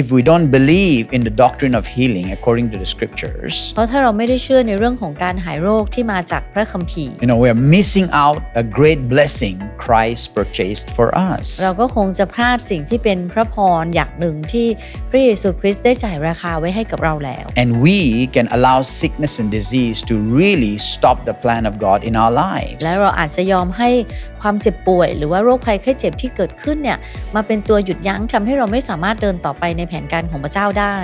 if we don't believe in the doctrine of healing according to the scriptures, เพราะถ้าเราไม่ได้เชื่อในเรื่องของการหายโรคที่มาจากพระคัมภีร์ you know, we are missing out a great blessing Christ purchased for us. เราก็คงจะพลาดสิ่งที่เป็นพระพรอย่างหนึ่งที่พระเยซูคริสต์ได้จ่ายราคาไว้ให้กับเราแล้ว And we can allow sickness and disease to really stop the plan of God in our lives. และเราอาจจะยอมให้ความเจ็บป่วย หรือว่าโรคภัยไข้เจ็บที่เกิดขึ้นเนี่ยมาเป็นตัวหยุดยั้งทำให้เราไม่สามารถเดินต่อไปในแผนการของพระเจ้าได้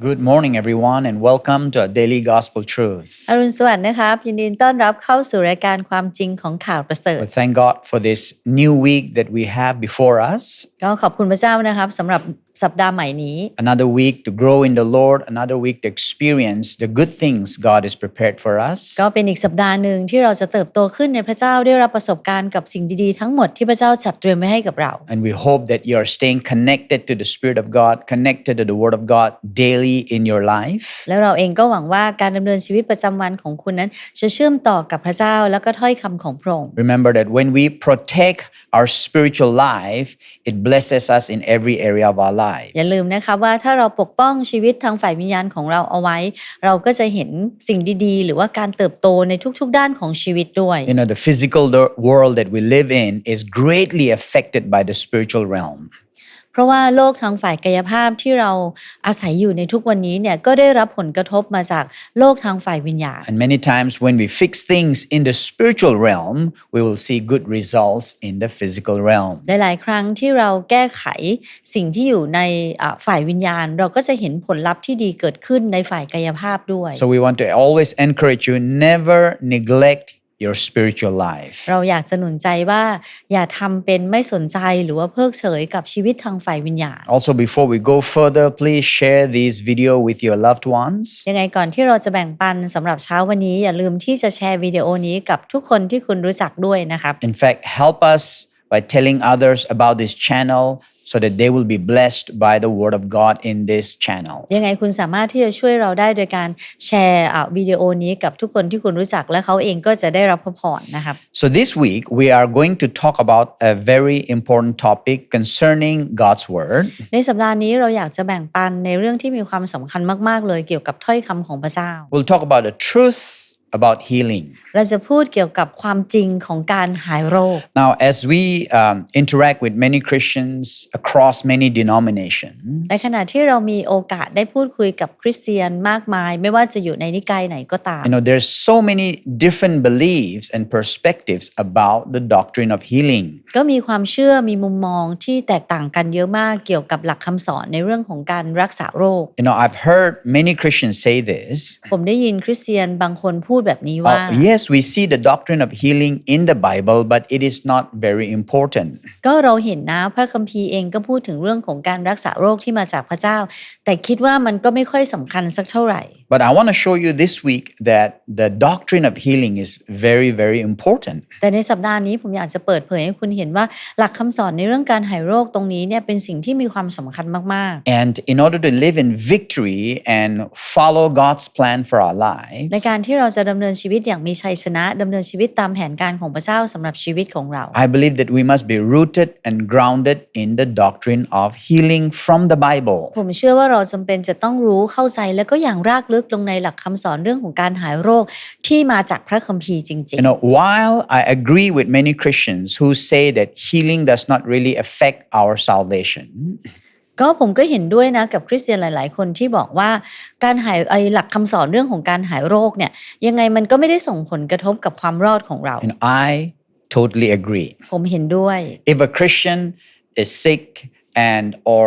Good morning, everyone, and welcome to our daily gospel truth. อรุณสวัสดิ์นะครับยินดีต้อนรับเข้าสู่รายการความจริงของข่าวประเสริฐ But thank God for this new week that we have before us. ก็ขอบคุณพระเจ้านะครับสำหรับ สัปดาห์ใหม่นี้ Another week to grow in the Lord, another week to experience the good things God has prepared for us. ก็เป็นอีกสัปดาห์หนึ่งที่เราจะเติบโตขึ้นในพระเจ้าได้รับประสบการณ์กับสิ่งดีๆทั้งหมดที่พระเจ้าจัดเตรียมไว้ให้กับเรา And we hope that you are staying connected to the Spirit of God, connected to the Word of God daily in your life. แล้วเราเองก็หวังว่าการดำเนินชีวิตประจำวันของคุณนั้น จะเชื่อมต่อกับพระเจ้าแล้วก็ถ้อยคำของพระองค์ Remember that when we protect our spiritual life, it blesses us in every area of our lives. อย่าลืมนะคะว่าถ้าเราปกป้องชีวิตทางฝ่ายวิญญาณของเราเอาไว้ เราก็จะเห็นสิ่งดีๆ หรือว่าการเติบโตในทุกๆ ด้านของชีวิตด้วย You know, the physical do- world that we live in is greatly affected by the spiritual realm. เพราะว่าโลกทางฝ่ายกายภาพที่เราอาศัยอยู่ในทุกวันนี้เนี่ยก็ได้รับผลกระทบมาจากโลกทางฝ่ายวิญญาณ And many times when we fix things in the spiritual realm, we will see good results in the physical realm. หลายๆครั้งที่เราแก้ไขสิ่งที่อยู่ในอ่าฝ่ายวิญญาณ เราก็จะเห็นผลลัพธ์ที่ดีเกิดขึ้นในฝ่ายกายภาพด้วย So we want to always encourage you never neglect your spiritual life. เราอยากจะหนุนใจว่าอย่าทำเป็นไม่สนใจหรือว่าเพิกเฉยกับชีวิตทางฝ่ายวิญญาณ Also, before we go further, please share this video with your loved ones. ยังไงก่อนที่เราจะแบ่งปันสำหรับเช้าวันนี้ อย่าลืมที่จะแชร์วิดีโอนี้กับทุกคนที่คุณรู้จักด้วยนะครับ In fact, help us by telling others about this channel so that they will be blessed by the word of God in this channel. ยังไงคุณสามารถที่จะช่วยเราได้โดยการแชร์อะวิดีโอนี้กับทุกคนที่คุณรู้จักและเขาเองก็จะได้รับพระพรนะครับ So, this week we are going to talk about a very important topic concerning God's word. ในสัปดาห์นี้เราอยากจะแบ่งปันในเรื่องที่มีความสำคัญมากๆเลยเกี่ยวกับถ้อยคำของพระเจ้า We'll talk about the truth about healing. เราจะพูดเกี่ยวกับความจริงของการหายโรค Now, as we um, interact with many Christians across many denominations, ในขณะที่เรามีโอกาสได้พูดคุยกับคริสเตียนมากมาย ไม่ว่าจะอยู่ในนิกายไหนก็ตาม you know, there's so many different beliefs and perspectives about the doctrine of healing. ก็มีความเชื่อมีมุมมองที่แตกต่างกันเยอะมากเกี่ยวกับหลักคำสอนในเรื่องของการรักษาโรค You know, I've heard many Christians say this. ผมได้ยินคริสเตียนบางคนพูดแบบนี้ว่า "Oh, yes, we see the doctrine of healing in the Bible, but it is not very important. ก็เราเห็นนะพระคัมภีร์เองก็พูดถึงเรื่องของการรักษาโรคที่มาจากพระเจ้า แต่คิดว่ามันก็ไม่ค่อยสำคัญสักเท่าไหร่ But I want to show you this week that the doctrine of healing is very, very important. แต่ในสัปดาห์นี้ผมอยากจะเปิดเผยให้คุณเห็นว่าหลักคำสอนในเรื่องการหายโรคตรงนี้เนี่ยเป็นสิ่งที่มีความสำคัญมาก And in order to live in victory and follow God's plan for our ๆ lives, ในการที่เราจะดำเนินชีวิตอย่างมีชัยชนะดำเนินชีวิตตามแผนการของพระเจ้าสำหรับชีวิตของเรา I believe that we must be rooted and grounded in the doctrine of healing from the Bible. ผมเชื่อว่าเราจำเป็นจะต้องรู้เข้าใจและก็อย่างรากลึกลงในหลักคำสอนเรื่องของการหายโรคที่มาจากพระคัมภีร์จริง You know, while I agree with many Christians who say that healing does not really affect our salvation, ๆก็ผมก็เห็นด้วยนะกับคริสเตียนหลาย ๆ คนที่บอกว่าการหายไอหลักคำสอนเรื่องของการหายโรคเนี่ยยังไงมันก็ไม่ได้ส่งผลกระทบกับความรอดของเรา and I totally agree. ผมเห็นด้วย If a Christian is sick and or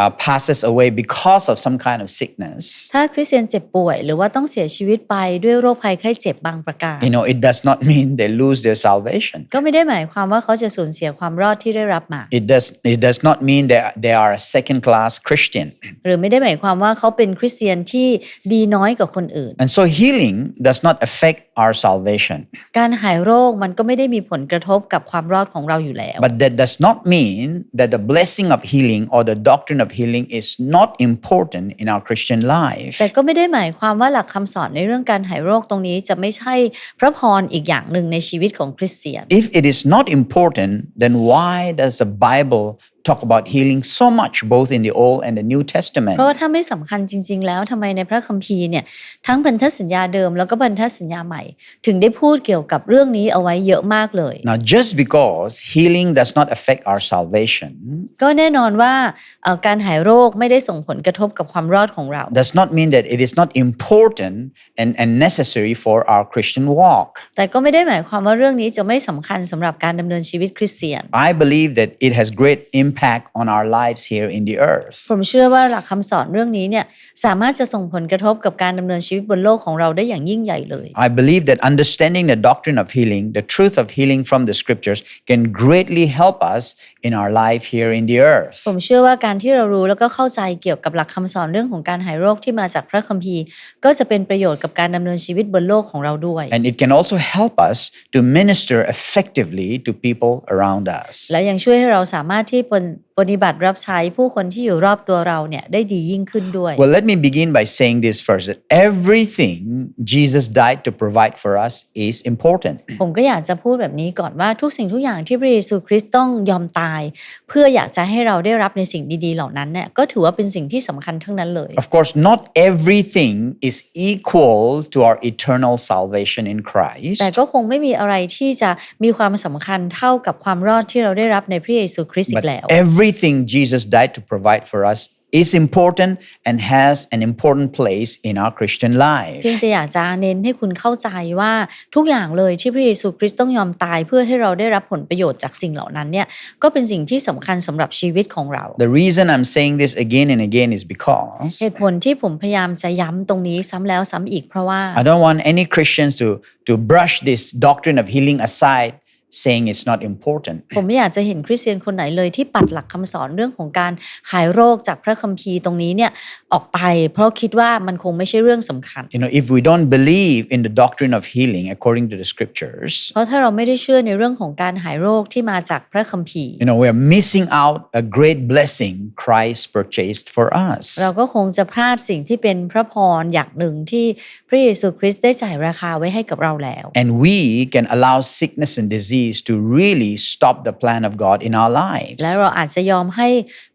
uh, passes away because of some kind of sickness, ถ้าคริสเตียนเจ็บป่วย หรือว่าต้องเสียชีวิตไปด้วยโรคภัยไข้เจ็บบางประการ you know, it does not mean they lose their salvation. ก็ไม่ได้หมายความว่าเขาจะสูญเสียความรอดที่ได้รับมา It does, it does not mean that they are a second class Christian. หรือไม่ได้หมายความว่าเขาเป็นคริสเตียนที่ดีน้อยกว่าคนอื่น And so healing does not affect our salvation. การหายโรคมันก็ไม่ได้มีผลกระทบกับความรอดของเราอยู่แล้ว But that does not mean that the blessing of healing or the doctrine of healing is not important in our Christian life. แต่ก็ไม่ได้หมายความว่าหลักคำสอนในเรื่องการหายโรคตรงนี้จะไม่ใช่พระพรอีกอย่างหนึ่งในชีวิตของคริสเตียน If it is not important, then why does the Bible talk about healing so much, both in the Old and the New Testament? เพราะว่าถ้าไม่สำคัญจริง ๆ แล้วทำไมในพระคัมภีร์เนี่ยทั้งพันธสัญญาเดิมแล้วก็พันธสัญญาใหม่ ถึงได้พูดเกี่ยวกับเรื่องนี้เอาไว้เยอะมากเลย Now, just because healing does not affect our salvation, ก็แน่นอนว่าเอ่อการหายโรคไม่ได้ส่งผลกระทบกับความรอดของเรา does not mean that it is not important and, and necessary for our Christian walk. แต่ก็ไม่ได้หมายความว่าเรื่องนี้จะไม่สำคัญสำหรับการดำเนินชีวิตคริสเตียน I believe that it has great impact on our lives here in the earth. ผมเชื่อว่าหลักคำสอนเรื่องนี้เนี่ยสามารถจะส่งผลกระทบกับการดำเนินชีวิตบนโลกของเราได้อย่างยิ่งใหญ่เลย I believe that understanding the doctrine of healing, the truth of healing from the scriptures, can greatly help us in our life here in the earth. ผมเชื่อว่าการที่เรารู้แล้วก็เข้าใจเกี่ยวกับหลักคำสอนเรื่องของการหายโรคที่มาจากพระคัมภีร์ ก็จะเป็นประโยชน์กับการดำเนินชีวิตบนโลกของเราด้วย And it can also help us to minister effectively to people around us. และยังช่วยให้เราสามารถที่ปนปฏิบัติรับใช้ผู้คนที่อยู่รอบตัวเราเนี่ยได้ดียิ่งขึ้นด้วย Well, let me begin by saying this first that everything Jesus died to provide for us is important. ผมก็อยากจะพูดแบบนี้ก่อนว่าทุกสิ่งทุกอย่างที่พระเยซูคริสต์ต้องยอมตาย เพื่ออยากจะให้เราได้รับในสิ่งดีๆเหล่านั้นเนี่ยก็ถือว่าเป็นสิ่งที่สำคัญทั้งนั้นเลย Of course, not everything is equal to our eternal salvation in Christ. แต่ก็คงไม่มีอะไรที่จะมีความสำคัญเท่ากับความรอดที่เราได้รับในพระเยซูคริสต์อี But กแล้ว everything Jesus died to provide for us is important and has an important place in our Christian เพียง life. แต่อยากจะเน้นให้คุณเข้าใจว่าทุกอย่างเลยที่พระเยซูคริสต์ต้องยอมตาย เพื่อให้เราได้รับผลประโยชน์จากสิ่งเหล่านั้นเนี่ยก็เป็นสิ่งที่สำคัญสำหรับชีวิตของเรา The reason I'm saying this again and again is because เหตุผลที่ผมพยายามจะย้ำตรงนี้ซ้ำแล้วซ้ำอีกเพราะว่า I don't want any Christians to, to brush this doctrine of healing aside, saying it's not important. ผมไม่อยากจะเห็นคริสเตียนคนไหนเลยที่ปัดหลักคำสอนเรื่องของการหายโรคจากพระคัมภีร์ตรงนี้เนี่ยออกไป เพราะคิดว่ามันคงไม่ใช่เรื่องสำคัญ You know, if we don't believe in the doctrine of healing according to the scriptures, เพราะถ้าเราไม่ได้เชื่อในเรื่องของการหายโรคที่มาจากพระคัมภีร์ you know, we're missing out a great blessing Christ purchased for us. เราก็คงจะพลาดสิ่งที่เป็นพระพรอย่างหนึ่งที่พระเยซูคริสต์ได้จ่ายราคาไว้ให้กับเราแล้ว And we can allow sickness and disease to really stop the plan of God in our lives. และเราอาจจะยอมให้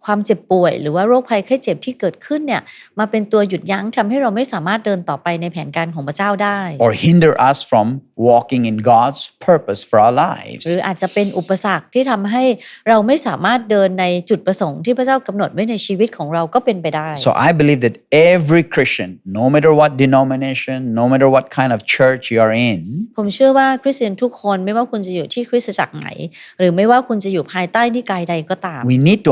ความเจ็บป่วย หรือว่าโรคภัยไข้เจ็บที่เกิดขึ้นเนี่ยมาเป็นตัวหยุดยั้งทำให้เราไม่สามารถเดินต่อไปในแผนการของพระเจ้าได้ Or hinder us from walking in God's purpose for our lives. หรืออาจจะเป็นอุปสรรคที่ทำให้เราไม่สามารถเดินในจุดประสงค์ที่พระเจ้ากำหนดไว้ในชีวิตของเราก็เป็นไปได้ So I believe that every Christian, no matter what denomination, no matter what kind of church you are in, ผมเชื่อว่าคริสเตียนทุกคนไม่ว่าคุณจะอยู่ที่คริสตจักรไหน หรือไม่ว่าคุณจะอยู่ภายใต้นิกายใดก็ตาม we need to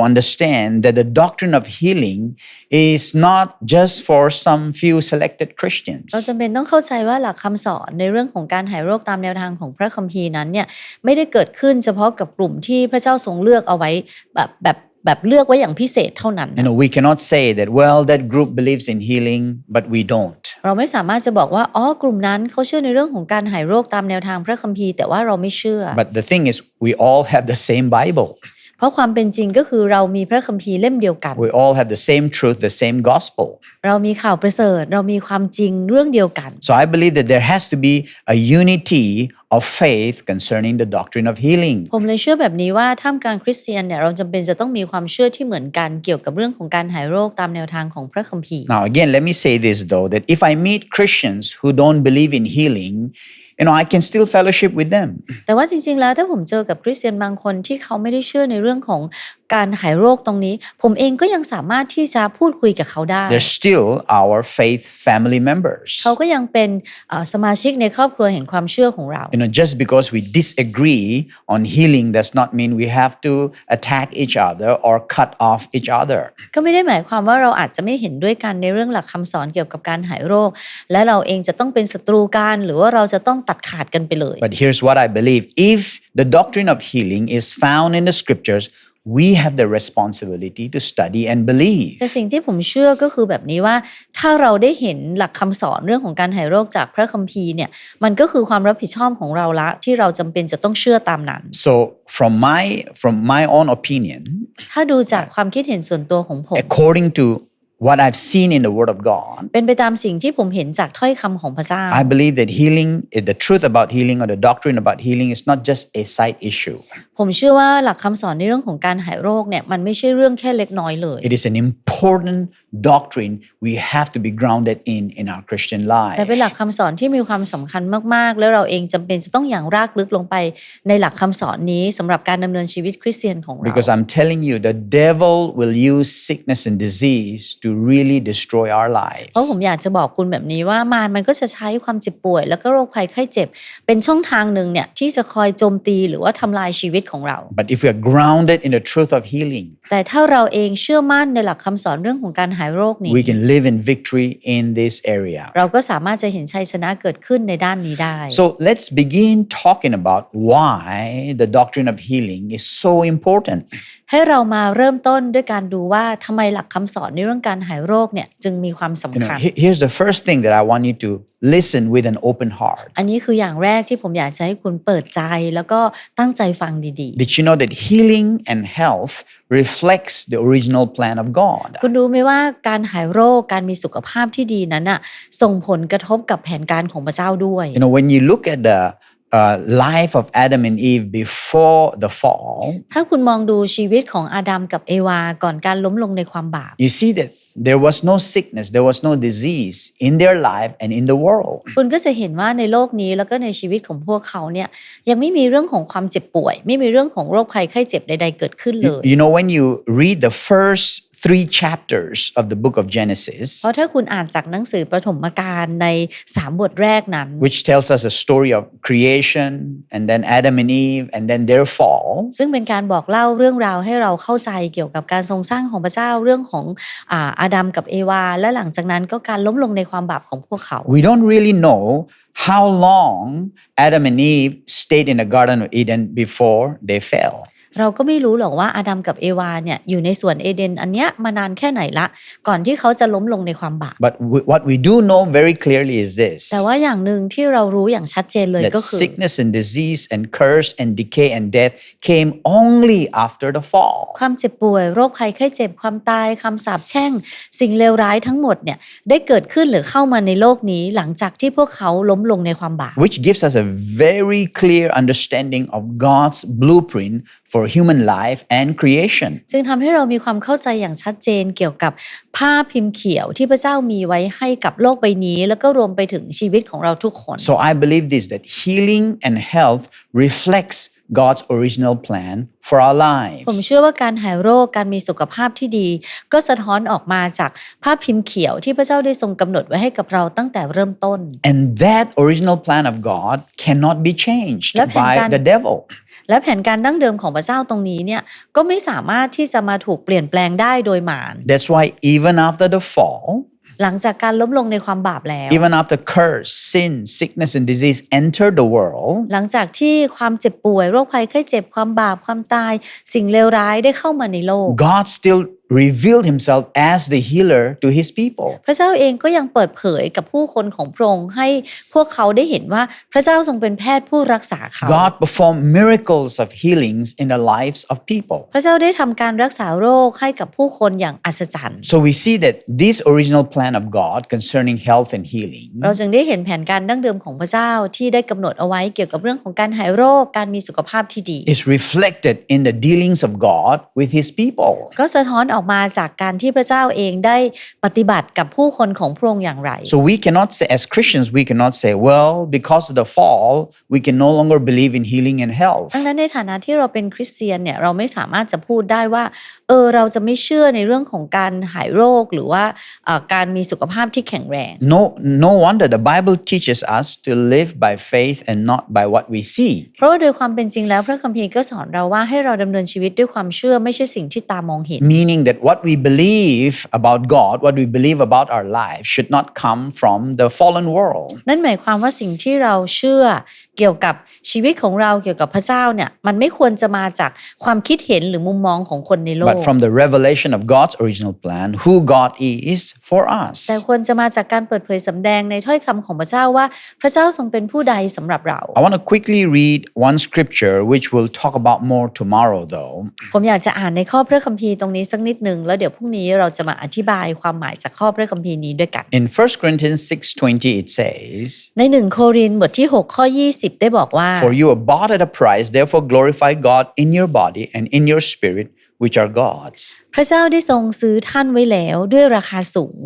understand that the doctrine of healing is not just for some few selected Christians. เราจำเป็นต้องเข้าใจว่าหลักคำสอนในเรื่องของการหายโรคตามแนวทางของพระคัมภีร์นั้นเนี่ยไม่ได้เกิดขึ้นเฉพาะกับกลุ่มที่พระเจ้าทรงเลือกเอาไว้แบบแบบแบบเลือกไว้อย่างพิเศษเท่านั้น You know, we cannot say that, well, that group believes in healing, but we don't. เราไม่สามารถจะบอกว่าอ๋อกลุ่มนั้นเขาเชื่อในเรื่องของการหายโรคตามแนวทางพระคัมภีร์แต่ว่าเราไม่เชื่อ But the thing is, we all have the same Bible. เพราะความเป็นจริงก็คือเรามีพระคัมภีร์เล่มเดียวกัน We all have the same truth, the same gospel. เรามีข่าวประเสริฐเรามีความจริงเรื่องเดียวกัน So I believe that there has to be a unity of faith concerning the doctrine of healing. ผมเลยเชื่อแบบนี้ว่าท่ามกลางคริสเตียนเนี่ยเราจำเป็นจะต้องมีความเชื่อที่เหมือนกันเกี่ยวกับเรื่องของการหายโรคตามแนวทางของพระคัมภีร์ Now, again, let me say this though that if I meet Christians who don't believe in healing, you know, I can still fellowship with them. แต่ว่าจริงๆ แล้วถ้าผมเจอกับคริสเตียนบางคนที่เขาไม่ได้เชื่อในเรื่องของการหายโรคตรงนี้ ผมเองก็ยังสามารถที่จะพูดคุยกับเขาได้ They're still our faith family members. เขาก็ยังเป็นเอ่อสมาชิกในครอบครัวแห่งความเชื่อของเรา You know, just because we disagree on healing does not mean we have to attack each other or cut off each other. ก็ไม่ได้หมายความว่าเราอาจจะไม่เห็นด้วยกันในเรื่องหลักคำสอนเกี่ยวกับการหายโรค และเราเองจะต้องเป็นศัตรูกันหรือว่าเราจะต้องตัดขาดกันไปเลย But here's what I believe if the doctrine of healing is found in the scriptures, we have the responsibility to study and believe. แต่สิ่งที่ผมเชื่อก็คือแบบนี้ว่า ถ้าเราได้เห็นหลักคำสอนเรื่องของการหายโรคจากพระคัมภีร์เนี่ยมันก็คือความรับผิดชอบของเราละ ที่เราจำเป็นจะต้องเชื่อตามนั้น So from my from my own opinion, ถ้าดูจากความคิดเห็นส่วนตัวของผม according to what I've seen in the Word of God, เป็นไปตามสิ่งที่ผมเห็นจากถ้อยคำของพระเจ้า I believe that healing, the truth about healing or the doctrine about healing is not just a side issue. ผมเชื่อว่าหลักคำสอนในเรื่องของการหายโรคเนี่ยมันไม่ใช่เรื่องแค่เล็กน้อยเลย It is an important doctrine we have to be grounded in in our Christian แต่เป็นหลั life. กคำสอนที่มีความสำคัญมาก ๆ แล้วเราเองจำเป็นจะต้องอย่างรากลึกลงไปในหลักคำสอนนี้สำหรับการดำเนินชีวิตคริสเตียนของเรา Because I'm telling you, the devil will use sickness and disease to really destroy our เพราะผม lives. อยากจะบอกคุณแบบนี้ว่ามารมันก็จะใช้ความเจ็บป่วย แล้วก็โรคภัยไข้เจ็บ เป็นช่องทางหนึ่งเนี่ยที่จะคอยโจมตีหรือว่าทำลายชีวิตของเรา But if we are grounded in the truth of healing, แต่ถ้าเราเองเชื่อมั่นในหลักคำสอนเรื่องของการหายโรคนี้ we can live in victory in this area. เราก็สามารถจะเห็นชัยชนะเกิดขึ้นในด้านนี้ได้ So let's begin talking about why the doctrine of healing is so important. ให้เรามาเริ่มต้นด้วยการดูว่าทำไมหลักคำสอนในเรื่องการหายโรคเนี่ยจึงมีความ You สำ know, คัญ he- here's the first thing that I want you to listen with an open heart. อันนี้คืออย่างแรกที่ผมอยากจะให้คุณเปิดใจแล้วก็ตั้งใจฟังดี Did you know that healing and health reflects the original plan of God? ๆคุณรู้ไหมว่าการหายโรคการมีสุขภาพที่ดีนั้นน่ะส่งผลกระทบกับแผนการของพระเจ้าด้วย You know, when you look at the uh, life of Adam and Eve before the fall, ถ้าคุณมองดูชีวิตของอาดัมกับเอวาก่อนการล้มลงในความบาป you see that there was no sickness, there was no disease in their life and in the world. คุณก็จะเห็นว่าในโลกนี้แล้วก็ในชีวิตของพวกเขาเนี่ยยังไม่มีเรื่องของความเจ็บป่วย ไม่มีเรื่องของโรคภัยไข้เจ็บใดๆเกิดขึ้นเล You, ย you know, when you read the first three chapters of the book of Genesis, เพราะถ้าคุณอ่านจากหนังสือประถมกาลในสามบทแรกนั้น which tells us a story of creation and then Adam and Eve and then their fall, ซึ่งเป็นการบอกเล่าเรื่องราวให้เราเข้าใจเกี่ยวกับการทรงสร้างของพระเจ้าเรื่องของอาอาดัมกับเอวา และหลังจากนั้นก็การล้มลงในความบาปของพวกเขา we don't really know how long Adam and Eve stayed in the Garden of Eden before they fell. เราก็ไม่รู้หรอกว่าอาดัมกับเอวาเนี่ยอยู่ในสวนเอเดนอันเนี้ยมานานแค่ไหนละ ก่อนที่เขาจะล้มลงในความบาป But we, what we do know very clearly is this แต่ว่าอย่างหนึ่งที่เรารู้อย่างชัดเจนเลย that ก็คือ sickness and disease and curse and decay and death came only after the fall. ความเจ็บป่วย โรคภัยไข้เจ็บความตายคำสาปแช่ง สิ่งเลวร้ายทั้งหมดเนี่ยได้เกิดขึ้นหรือเข้ามาในโลกนี้หลังจากที่พวกเขาล้มลงในความบาป which gives us a very clear understanding of God's blueprint for human life and creation. จึงทำให้เรามีความเข้าใจอย่างชัดเจนเกี่ยวกับผ้าพิมพ์เขียวที่พระเจ้ามีไว้ให้กับโลกใบนี้ แล้วก็รวมไปถึงชีวิตของเราทุกคน So I believe this that healing and health reflects God's original plan for our ผม lives. เชื่อว่าการหายโรคการมีสุขภาพที่ดี ก็สะท้อนออกมาจากภาพพิมพ์เขียวที่พระเจ้าได้ทรงกำหนดไว้ให้กับเราตั้งแต่เริ่มต้น And that original plan of God cannot be changed และแผน by การ the devil. และแผนการดั้งเดิมของพระเจ้าตรงนี้เนี่ยก็ไม่สามารถที่จะมาถูกเปลี่ยนแปลงได้โดยมาร That's why even after the fall, หลังจากการล้มลงในความบาปแล้ว even after curse, sin, sickness, and disease entered the world, หลังจากที่ความเจ็บป่วยโรคภัยไข้เจ็บความบาปความตาย สิ่งเลวร้ายได้เข้ามาในโลก God still revealed himself as the healer to his people. พระเจ้าเองก็ยังเปิดเผยกับผู้คนของพระองค์ให้พวกเขาได้เห็นว่าพระเจ้าทรงเป็นแพทย์ผู้รักษาเขา God performed miracles of healings in the lives of people. พระเจ้าได้ทำการรักษาโรคให้กับผู้คนอย่างอัศจรรย์ So we see that this original plan of God concerning health and healing เราจึงได้เห็นแผนการดั้งเดิมของพระเจ้าที่ได้กำหนดเอาไว้เกี่ยวกับเรื่องของการหายโรคการมีสุขภาพที่ดี is reflected in the dealings of God with his people. ก็สะท้อนออกมาจากการที่พระเจ้าเองได้ปฏิบัติกับผู้คนของพระองค์อย่างไร So we cannot say, as Christians, we cannot say, well, because of the fall, we can no longer believe in healing and health. ดังนั้นในฐานะที่เราเป็นคริสเตียนเนี่ยเราไม่สามารถจะพูดได้ว่าเออเราจะไม่เชื่อในเรื่องของการหายโรคหรือว่าเอ่อการมีสุขภาพที่แข็งแรง No, no wonder the Bible teaches us to live by faith and not by what we see. เพราะว่าโดยความเป็นจริงแล้วพระคัมภีร์ก็สอนเราว่าให้เราดำเนินชีวิตด้วยความเชื่อไม่ใช่สิ่งที่ตามองเห็น Meaning that what we believe about God, what we believe about our life, should not come from the fallen world, นั่นหมายความว่าสิ่งที่เราเชื่อเกี่ยวกับชีวิตของเราเกี่ยวกับพระเจ้าเนี่ยมันไม่ควรจะมาจากความคิดเห็นหรือมุมมองของคนในโลก but from the revelation of God's original plan, who God is for us. แต่ควรจะมาจากการเปิดเผยสำแดงในถ้อยคำของพระเจ้าว่าพระเจ้าทรงเป็นผู้ใดสำหรับเรา I want to quickly read one scripture, which we'll talk about more tomorrow, though. ผมอยากจะอ่านในข้อพระคัมภีร์ตรงนี้สักนิดหนึ่งแล้วเดี๋ยวพรุ่งนี้เราจะมาอธิบายความหมายจากข้อพระคัมภีร์นี้ด้วยกัน In 1 Corinthians 6:20 it says, ในหนึ่งโครินธ์บทที่6ข้อ20 ได้บอกว่า "For you are bought at a price, therefore glorify God in your body and in your spirit, which are God's." พระเจ้าได้ทรงซื้อท่านไว้แล้วด้วยราคาสูง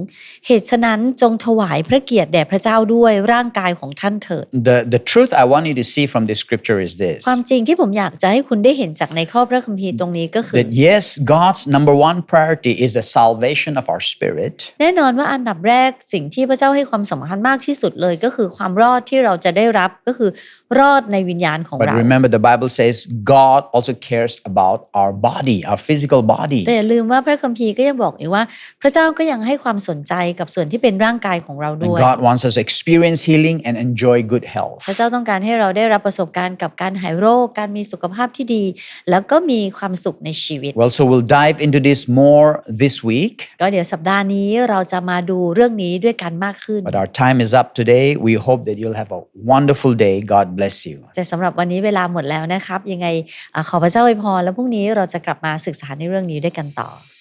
เหตุฉะนั้นจงถวายพระเกียรติแด่พระเจ้าด้วยร่างกายของท่านเถิด The the truth I want you to see from this scripture is this. ความจริงที่ผมอยากจะให้คุณได้เห็นจากในข้อพระคัมภีร์ตรงนี้ก็คือ That yes, God's number one priority is the salvation of our spirit. แน่นอนว่าอันดับแรกสิ่งที่พระเจ้าให้ความสำคัญมากที่สุดเลยก็คือความรอดที่เราจะได้รับก็คือรอดในวิญญาณของ But เรา remember, the Bible says God also cares about our body, our physical body. แต่อย่าลืมว่าพระคัมภีร์ก็ยังบอกอีกว่า พระเจ้าก็ยังให้ความสนใจกับส่วนที่เป็นร่างกายของเรา And ด้วย God wants us to experience healing and enjoy good health. พระเจ้าต้องการให้เราได้รับประสบการณ์กับการหายโรค การมีสุขภาพที่ดี แล้วก็มีความสุขในชีวิต Well, so we'll dive into this more this week. ก็เดี๋ยวสัปดาห์นี้เราจะมาดูเรื่องนี้ด้วยกันมากขึ้น But our time is up today. We hope that you'll have a wonderful day. God bless you. แต่สำหรับวันนี้เวลาหมดแล้วนะครับ ยังไงอ่าขอพระเจ้าอวยพรแล้วพรุ่งนี้เราจะกลับมาศึกษาในเรื่องนี้ด้วยกันต่อ God